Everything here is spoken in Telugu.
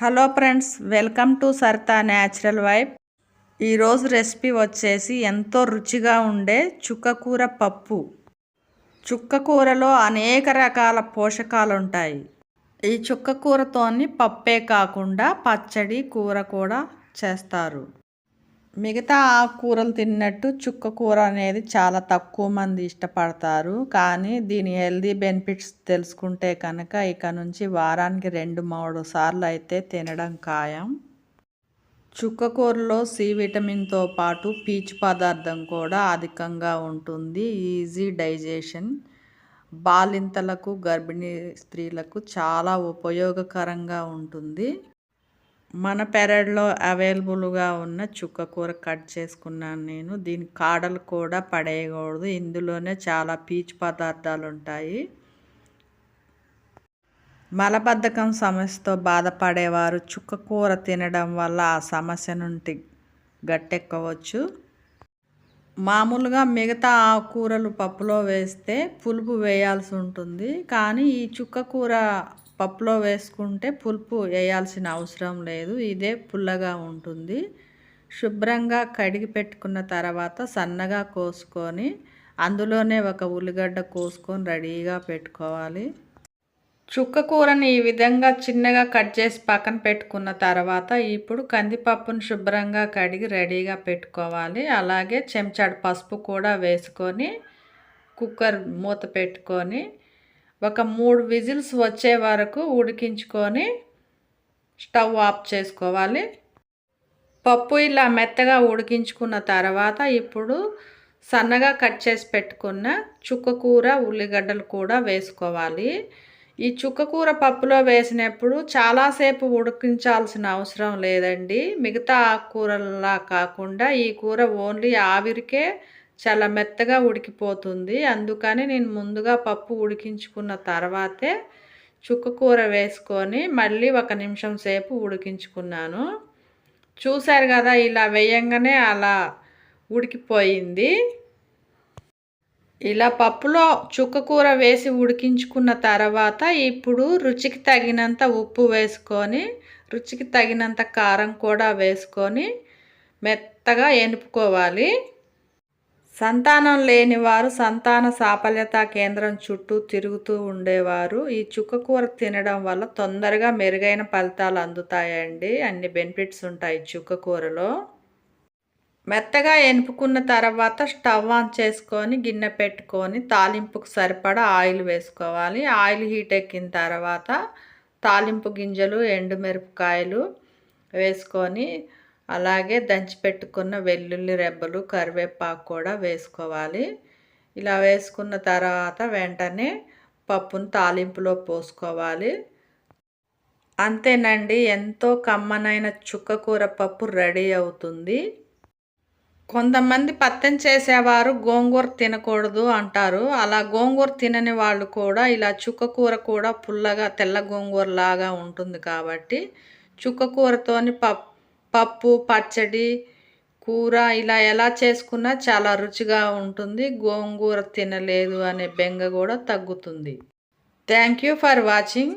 Hello friends welcome to Sarita natural vibe. ఈరోజు రెసిపీ వచ్చేసి ఎంతో రుచిగా ఉండే చుక్కకూర పప్పు. చుక్కకూరలో అనేక రకాల పోషకాలు ఉంటాయి ఈ చుక్కకూరతోని పప్పే కాకుండా పచ్చడి కూర కూడా చేస్తారు. మిగతా ఆకుకూరలు తిన్నట్టు చుక్క కూర అనేది చాలా తక్కువ మంది ఇష్టపడతారు. కానీ దీని హెల్దీ బెనిఫిట్స్ తెలుసుకుంటే కనుక ఇక నుంచి వారానికి రెండు మూడు సార్లు అయితే తినడం ఖాయం. చుక్కకూరలో సి విటమిన్తో పాటు పీచు పదార్థం కూడా అధికంగా ఉంటుంది. Easy digestion. బాలింతలకు గర్భిణీ స్త్రీలకు చాలా ఉపయోగకరంగా ఉంటుంది. మన పెరడ్లో అవైలబుల్గా ఉన్న చుక్క కూర కట్ చేసుకున్నాను నేను. దీని కాడలు కూడా పడేయకూడదు. ఇందులోనే చాలా పీచు పదార్థాలు ఉంటాయి. మలబద్ధకం సమస్యతో బాధపడేవారు చుక్క కూర తినడం వల్ల ఆ సమస్య నుండి గట్టెక్కవచ్చు. మామూలుగా మిగతా ఆకుకూరలు పప్పులో వేస్తే పులుపు వేయాల్సి ఉంటుంది. కానీ ఈ చుక్క కూర పప్పులో వేసుకుంటే పులుపు వేయాల్సిన అవసరం లేదు. ఇదే పుల్లగా ఉంటుంది. శుభ్రంగా కడిగి పెట్టుకున్న తర్వాత సన్నగా కోసుకొని అందులోనే ఒక ఉల్లిగడ్డ కోసుకొని రెడీగా పెట్టుకోవాలి. చుక్క కూరని ఈ విధంగా చిన్నగా కట్ చేసి పక్కన పెట్టుకున్న తర్వాత ఇప్పుడు కందిపప్పును శుభ్రంగా కడిగి రెడీగా పెట్టుకోవాలి. అలాగే చెంచాడు పసుపు కూడా వేసుకొని కుక్కర్ మూత పెట్టుకొని ఒక మూడు విజిల్స్ వచ్చే వరకు ఉడికించుకొని స్టవ్ ఆఫ్ చేసుకోవాలి. పప్పు ఇలా మెత్తగా ఉడికించుకున్న తర్వాత ఇప్పుడు సన్నగా కట్ చేసి పెట్టుకున్న చుక్కకూర ఉల్లిగడ్డలు కూడా వేసుకోవాలి. ఈ చుక్కకూర పప్పులో వేసినప్పుడు చాలాసేపు ఉడికించాల్సిన అవసరం లేదండి. మిగతా ఆకుకూరలా కాకుండా ఈ కూర ఓన్లీ ఆవిరికే చాలా మెత్తగా ఉడికిపోతుంది. అందుకని నేను ముందుగా పప్పు ఉడికించుకున్న తర్వాతే చుక్క కూర వేసుకొని మళ్ళీ ఒక నిమిషం సేపు ఉడికించుకున్నాను. చూశారు కదా ఇలా వేయంగానే అలా ఉడికిపోయింది. ఇలా పప్పులో చుక్క కూర వేసి ఉడికించుకున్న తర్వాత ఇప్పుడు రుచికి తగినంత ఉప్పు వేసుకొని రుచికి తగినంత కారం కూడా వేసుకొని మెత్తగా ఎనుపుకోవాలి. సంతానం లేని వారు సంతాన సాఫల్యత కేంద్రం చుట్టూ తిరుగుతూ ఉండేవారు. ఈ చుక్కకూర తినడం వల్ల తొందరగా మెరుగైన ఫలితాలు అందుతాయండి. అన్ని బెనిఫిట్స్ ఉంటాయి చుక్కకూరలో మెత్తగా ఎనుపుకున్న తర్వాత స్టవ్ ఆన్ చేసుకొని గిన్నె పెట్టుకొని తాలింపుకు సరిపడా ఆయిల్ వేసుకోవాలి. ఆయిల్ హీట్ ఎక్కిన తర్వాత తాలింపు గింజలు ఎండుమిరపకాయలు వేసుకొని అలాగే దంచి పెట్టుకున్న వెల్లుల్లి రెబ్బలు కరివేపాకు కూడా వేసుకోవాలి. ఇలా వేసుకున్న తర్వాత వెంటనే పప్పును తాలింపులో పోసుకోవాలి. అంతేనండి ఎంతో కమ్మనైన చుక్కకూర పప్పు రెడీ అవుతుంది. కొంతమంది పత్తం చేసేవారు గోంగూర తినకూడదు అంటారు. అలా గోంగూర తినని వాళ్ళు కూడా ఇలా చుక్కకూర కూడా పుల్లగా తెల్ల గోంగూర లాగా ఉంటుంది కాబట్టి చుక్కకూరతోని పప్పు పప్పు పచ్చడి కూర ఇలా ఎలా చేసుకున్నా చాలా రుచిగా ఉంటుంది. గోంగూర తినలేదు అనే బెంగ కూడా తగ్గుతుంది. Thank you for watching